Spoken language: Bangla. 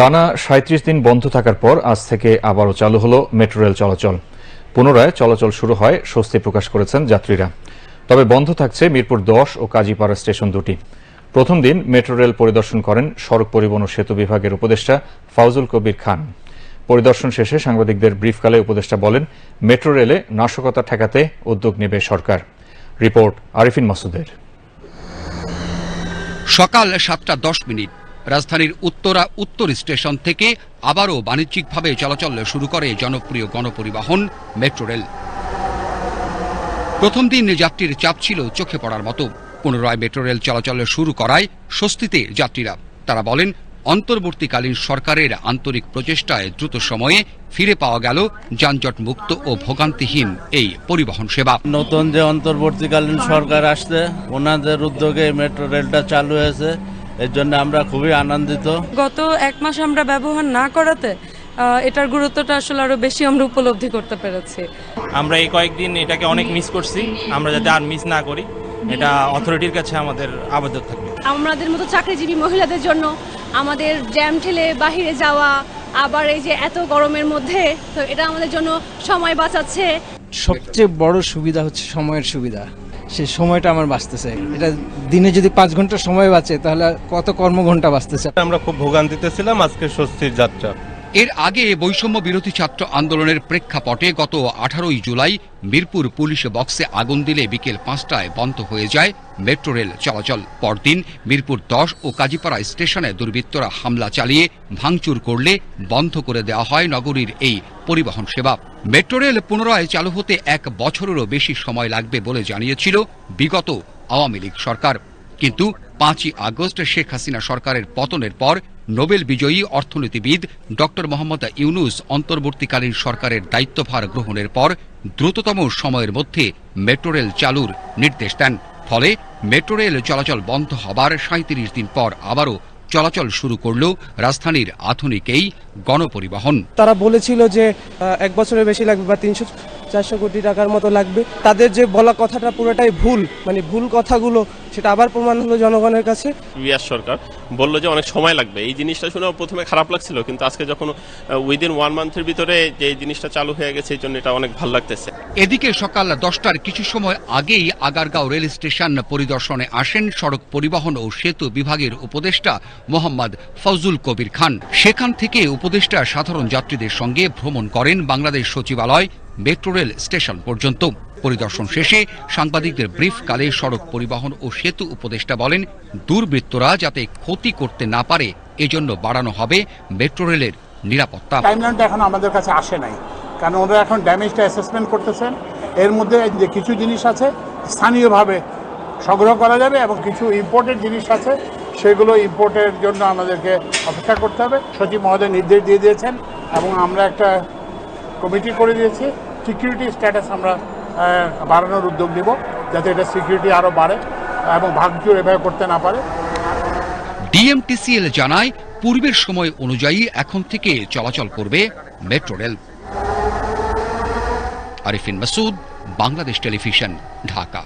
টানা সাঁত্রিশ দিন বন্ধ থাকার পর আজ থেকে আবারও চালু হলো মেট্রো রেল চলাচল। পুনরায় চলাচল শুরু হয়, স্বস্তি প্রকাশ করেছেন যাত্রীরা। তবে বন্ধ থাকছে মিরপুর দশ ও কাজীপাড়া স্টেশন দুটি। প্রথম দিন মেট্রো রেল পরিদর্শন করেন সড়ক পরিবহন ও সেতু বিভাগের উপদেষ্টা ফাউজুল কবির খান। পরিদর্শন শেষে সাংবাদিকদের ব্রিফকালে উপদেষ্টা বলেন, মেট্রো রেলে নাশকতা ঠেকাতে উদ্যোগ নেবে সরকার। রিপোর্ট আরিফিন মাসুদের। সকাল সাতটা দশ মিনিট। রাজধানীর উত্তরা উত্তর স্টেশন থেকে আবারও বাণিজ্যিকভাবে চলাচল শুরু করে জনপ্রিয় গণপরিবহন, মেট্রো রেল। প্রথম দিন যাত্রীর চাপ ছিল চোখে পড়ার মতো। পুনরায় মেট্রো রেল চলাচল শুরু করায় স্বস্তিতে যাত্রীরা। তারা বলেন, অন্তর্বর্তীকালীন সরকারের আন্তরিক প্রচেষ্টায় দ্রুত সময়ে ফিরে পাওয়া গেল যানজট মুক্ত ও ভোগান্তিহীন এই পরিবহন সেবা। নতুন যে অন্তর্বর্তীকালীন সরকার আসছে, ওনাদের উদ্যোগে মেট্রো রেলটা চালু হয়েছে। এর জন্য আমরা খুবই আনন্দিত। গত এক মাস আমরা ব্যবহার না করাতে এটার গুরুত্বটা আসলে আরও বেশি আমরা উপলব্ধি করতে পেরেছি। আমরা এই কয়েকদিন এটাকে অনেক মিস করছি। আমরা যাতে আর মিস না করি এটা অথরিটির কাছে আমাদের আবেদন থাকবে। আমাদের মতো চাকরিজীবী মহিলাদের জন্য আমাদের জ্যাম ঠেলে বাহিরে যাওয়া আবার এই যে এত গরমের মধ্যে তো এটা আমাদের জন্য সময় বাঁচাচ্ছে। সবচেয়ে বড় সুবিধা হচ্ছে সময়ের সুবিধা। সেই সময়টা আমার বাঁচতেছে। এটা দিনে যদি পাঁচ ঘণ্টা সময় বাঁচে, তাহলে কত কর্মঘন্টা বাঁচতেছে? আমরা খুব ভোগান্তিতে ছিলাম আজকে স্বস্তির যাত্রা। এর আগে বৈষম্য বিরোধী ছাত্র আন্দোলনের প্রেক্ষাপটে গত আঠারোই জুলাই মিরপুর পুলিশ বক্সে আগুন দিলে বিকেল পাঁচটায় বন্ধ হয়ে যায় মেট্রো রেল চলাচল। পরদিন মিরপুর দশ ও কাজীপাড়া স্টেশনে দুর্বৃত্তরা হামলা চালিয়ে ভাঙচুর করলে বন্ধ করে দেওয়া হয় নগরীর এই পরিবহন সেবা। মেট্রো রেল পুনরায় চালু হতে এক বছরেরও বেশি সময় লাগবে বলে জানিয়েছিল বিগত আওয়ামী লীগ সরকার। কিন্তু পাঁচই আগস্ট শেখ হাসিনা সরকারের পতনের পর নোবেল বিজয়ী অর্থনীতিবিদ ডক্টর মোহাম্মদ ইউনুস অন্তর্বর্তীকালীন সরকারের দায়িত্বভার গ্রহণের পর দ্রুততম সময়ের মধ্যে মেট্রো রেল চালুর নির্দেশ দেন। ফলে মেট্রো রেল চলাচল বন্ধ হবার সাঁত্রিশ দিন পর আবারও চলাচল শুরু করল রাজধানীর আধুনিক এই গণপরিবহন। তারা বলেছিল যে এক বছরের বেশি লাগবে বা তিনশো চারশো কোটি টাকার মতো লাগবে। তাদের যে বলা কথাটা পুরোটাই ভুল মানে ভুল কথাগুলো সেটা আবার প্রমাণ হলো জনগণের কাছে। ইয়াস সরকার বলল যে অনেক সময় লাগবে। এই জিনিসটা শুনে প্রথমে খারাপ লাগছিল কিন্তু আজকে যখন উইদিন ওয়ান মান্থের ভিতরে যে এই জিনিসটা চালু হয়ে গেছে এই জন্য এটা অনেক ভালো লাগতেছে। এদিকে সকাল দশটার কিছু সময় আগেই আগারগাঁও রেল স্টেশন পরিদর্শনে আসেন সড়ক পরিবহন ও সেতু বিভাগের উপদেষ্টা মোহাম্মদ ফজলুল কবির খান। সেখান থেকে উপদেষ্টা সাধারণ যাত্রীদের সঙ্গে ভ্রমণ করেন বাংলাদেশ সচিবালয় মেট্রো রেল স্টেশন পর্যন্ত। পরিদর্শন শেষে সাংবাদিকদের ব্রিফকালে সড়ক পরিবহন ও সেতু উপদেষ্টা বলেন, দুর্বৃত্তরা যাতে ক্ষতি করতে না পারে, এজন্য বাড়ানো হবে মেট্রো রেলের নিরাপত্তা। টাইমলাইনটা এখন আমাদের কাছে আসে নাই। কারণ ওরা এখন ড্যামেজটা অ্যাসেসমেন্ট করতেছেন। এর মধ্যে যে কিছু জিনিস আছে, স্থানীয়ভাবে সংগ্রহ করা যাবে এবং কিছু ইম্পোর্টেড জিনিস আছে, সেগুলো ইম্পোর্টের জন্য আমাদেরকে অপেক্ষা করতে হবে। সচিব মহোদয় নির্দেশ দিয়ে দিয়েছেন এবং আমরা একটা কমিটি করে দিয়েছি। সিকিউরিটি স্ট্যাটাস আমরা বাড়ানোর উদ্যোগ নিব, যাতে এটা সিকিউরিটি আরও বাড়ে এবং ভাঙচুর এভাবে করতে না পারে। ডিএমটিসিএল জানায়, পূর্বের সময় অনুযায়ী এখন থেকে চলাচল করবে metro rail. Arifin Masud, Bangladesh television, Dhaka.